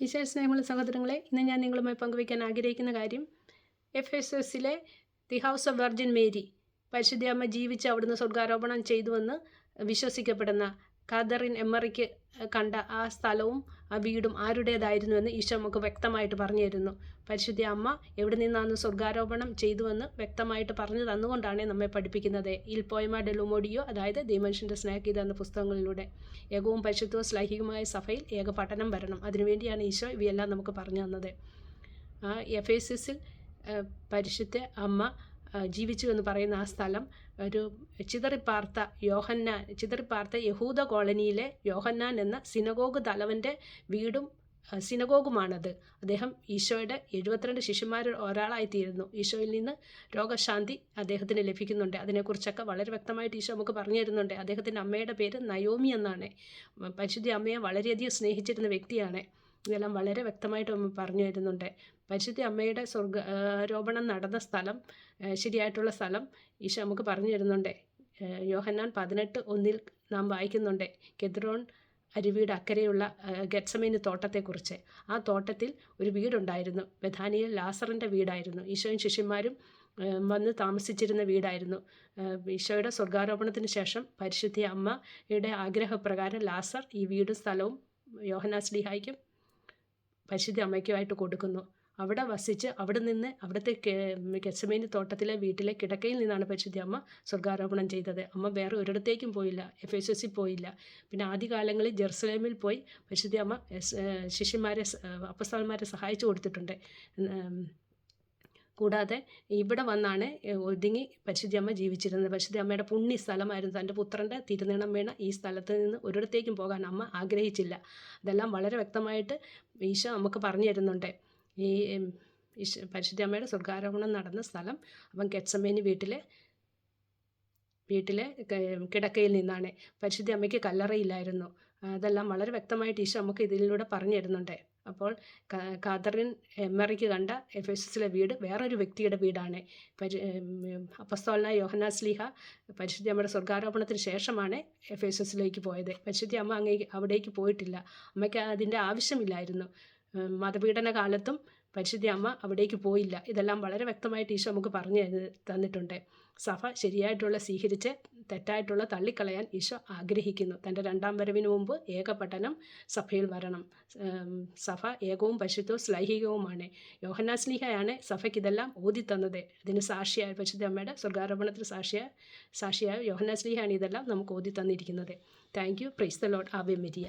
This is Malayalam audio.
ഈശോ സ്നേഹമുള്ള സഹോദരങ്ങളെ ഇന്ന് ഞാൻ നിങ്ങളുമായി പങ്കുവയ്ക്കാൻ ആഗ്രഹിക്കുന്ന കാര്യം എഫ് എസ് എസിലെ the house of virgin Mary പരിശുദ്ധ അമ്മ ജീവിച്ച് അവിടുന്ന് സ്വർഗാരോപണം ചെയ്തുവെന്ന് വിശ്വസിക്കപ്പെടുന്ന ഖാദറിൻ എമ്മറിക്ക് കണ്ട ആ സ്ഥലവും ആ വീടും ആരുടേതായിരുന്നുവെന്ന് ഈശോ നമുക്ക് വ്യക്തമായിട്ട് പറഞ്ഞു തരുന്നു പരിശുദ്ധ അമ്മ എവിടെ നിന്നാണ് സ്വർഗാരോപണം ചെയ്തുവെന്ന് വ്യക്തമായിട്ട് പറഞ്ഞു തന്നുകൊണ്ടാണ് നമ്മെ പഠിപ്പിക്കുന്നത്. ഇൽ പോയമ ഡെലുമോഡിയോ അതായത് ദീമനുഷ്യന്റെ സ്നേഹഗീത എന്ന പുസ്തകങ്ങളിലൂടെ. ഏകവും പരിശുദ്ധവും ശ്ലൈഹികമായ സഭയിൽ ഏക പഠനം വരണം. അതിനുവേണ്ടിയാണ് ഈശോ ഇവയെല്ലാം നമുക്ക് പറഞ്ഞു തന്നത്. എഫ് എസ് എസിൽ പരിശുദ്ധ അമ്മ ജീവിച്ചു എന്ന് പറയുന്ന ആ സ്ഥലം ഒരു ചിതറിപ്പാർത്ത യോഹന്നാൻ ചിതറിപ്പാർത്ത യഹൂദ കോളനിയിലെ യോഹന്നാൻ എന്ന സിനഗോഗ് തലവന്റെ വീടും സിനഗോഗുമാണത്. അദ്ദേഹം ഈശോയുടെ എഴുപത്തിരണ്ട് ശിശുമാരിൽ ഒരാളായിത്തീരുന്നു. ഈശോയിൽ നിന്ന് രോഗശാന്തി അദ്ദേഹത്തിന് ലഭിക്കുന്നുണ്ട്. അതിനെക്കുറിച്ചൊക്കെ വളരെ വ്യക്തമായിട്ട് ഈശോ നമുക്ക് പറഞ്ഞു തരുന്നുണ്ട്. അദ്ദേഹത്തിന്റെ അമ്മയുടെ പേര് നയോമി എന്നാണ്. പരിശുദ്ധി അമ്മയെ വളരെയധികം സ്നേഹിച്ചിരുന്ന വ്യക്തിയാണ്. ഇതെല്ലാം വളരെ വ്യക്തമായിട്ട് പറഞ്ഞു തരുന്നുണ്ട്. പരിശുദ്ധ അമ്മയുടെ സ്വർഗ ആരോപണം നടന്ന സ്ഥലം ശരിയായിട്ടുള്ള സ്ഥലം ഈശോ നമുക്ക് പറഞ്ഞു തരുന്നുണ്ട്. യോഹന്നാൻ പതിനെട്ട് ഒന്നിൽ നാം വായിക്കുന്നുണ്ട് കെദ്രോൺ അരുവിയുടെ അക്കരെയുള്ള ഗെറ്റ്സമേന് തോട്ടത്തെക്കുറിച്ച്. ആ തോട്ടത്തിൽ ഒരു വീടുണ്ടായിരുന്നു ബഥാനിയിൽ ലാസറിന്റെ വീടായിരുന്നു. ഈശോയും ശിഷ്യന്മാരും വന്ന് താമസിച്ചിരുന്ന വീടായിരുന്നു. ഈശോയുടെ സ്വർഗാരോപണത്തിന് ശേഷം പരിശുദ്ധി അമ്മയുടെ ആഗ്രഹപ്രകാരം ലാസർ ഈ വീടും സ്ഥലവും യോഹനാസ്ലിഹായ്ക്കും പരിശുദ്ധ അമ്മയ്ക്കുമായിട്ട് കൊടുക്കുന്നു. അവിടെ വസിച്ച് അവിടെ നിന്ന് അവിടുത്തെ കെച്ചമേനി തോട്ടത്തിലെ വീട്ടിലെ കിടക്കയിൽ നിന്നാണ് പരിശുദ്ധി അമ്മ സ്വർഗാരോപണം ചെയ്തത്. അമ്മ വേറെ ഒരിടത്തേക്കും പോയില്ല എഫ് എസ് എസിൽ പോയില്ല. പിന്നെ ആദ്യകാലങ്ങളിൽ ജെറുസലേമിൽ പോയി പരിശുദ്ധി അമ്മ ശിഷ്യന്മാരെ അപ്പസ്ഥാന്മാരെ സഹായിച്ചു കൊടുത്തിട്ടുണ്ട്. കൂടാതെ ഇവിടെ വന്നാണ് ഒതുങ്ങി പരിശുദ്ധിയമ്മ ജീവിച്ചിരുന്നത്. പരിശുദ്ധിയമ്മയുടെ പുണ്യ സ്ഥലമായിരുന്നു തന്റെ പുത്രന്റെ തിരുനീണം വീണ ഈ സ്ഥലത്ത് നിന്ന് ഒരിടത്തേക്കും പോകാൻ അമ്മ ആഗ്രഹിച്ചില്ല. അതെല്ലാം വളരെ വ്യക്തമായിട്ട് ഈശോ നമുക്ക് പറഞ്ഞു തരുന്നുണ്ട്. ഈ പരിശുദ്ധിയമ്മയുടെ സ്വർഗാരോഹണം നടന്ന സ്ഥലം അപ്പം കെച്ചമ്മേനി വീട്ടിലെ വീട്ടിലെ കിടക്കയിൽ നിന്നാണ്. പരിശുദ്ധി അമ്മയ്ക്ക് കല്ലറയില്ലായിരുന്നു. അതെല്ലാം വളരെ വ്യക്തമായിട്ട് ഈശോ നമുക്ക് ഇതിലൂടെ പറഞ്ഞു തരുന്നുണ്ട്. അപ്പോൾ കാതറിൻ എമ്മറിക്ക് കണ്ട എഫ് എസ് എസിലെ വീട് വേറൊരു വ്യക്തിയുടെ വീടാണ്. പരി അപ്പസ്തോലനായ യോഹനാസ്ലിഹ പരിശുദ്ധി അമ്മയുടെ സ്വർഗാരോപണത്തിന് ശേഷമാണ് എഫ് എസ് എസിലേക്ക് പോയത്. പരിശുദ്ധി അമ്മ അങ്ങേ അവിടേക്ക് പോയിട്ടില്ല. അമ്മയ്ക്ക് അതിന്റെ ആവശ്യമില്ലായിരുന്നു. മതപീഡന കാലത്തും പരിശുദ്ധി അമ്മ അവിടേക്ക് പോയില്ല. ഇതെല്ലാം വളരെ വ്യക്തമായിട്ട് ഈശോ നമുക്ക് പറഞ്ഞു തന്നിട്ടുണ്ട്. സഭ ശരിയായിട്ടുള്ള സ്വീകരിച്ച് തെറ്റായിട്ടുള്ള തള്ളിക്കളയാൻ ഈശോ ആഗ്രഹിക്കുന്നു. തന്റെ രണ്ടാം വരവിന് മുമ്പ് ഏകപഠനം സഭയിൽ വരണം. സഭ ഏകവും പരിശുദ്ധവും ശ്ലൈഹികവുമാണ് യോഹന്നാ സ്ലീഹയാണ് സഭയ്ക്ക് ഇതെല്ലാം ഓതി തന്നത് ഇതിന് സാക്ഷിയായ പരിശുദ്ധ അമ്മയുടെ സ്വർഗാരോപണത്തിന് സാക്ഷിയായ സാക്ഷിയായ യോഹന്നാ സ്ലീഹയാണ് ഇതെല്ലാം നമുക്ക് ഓതി തന്നിരിക്കുന്നത് thank you. Praise the lord Ave Maria.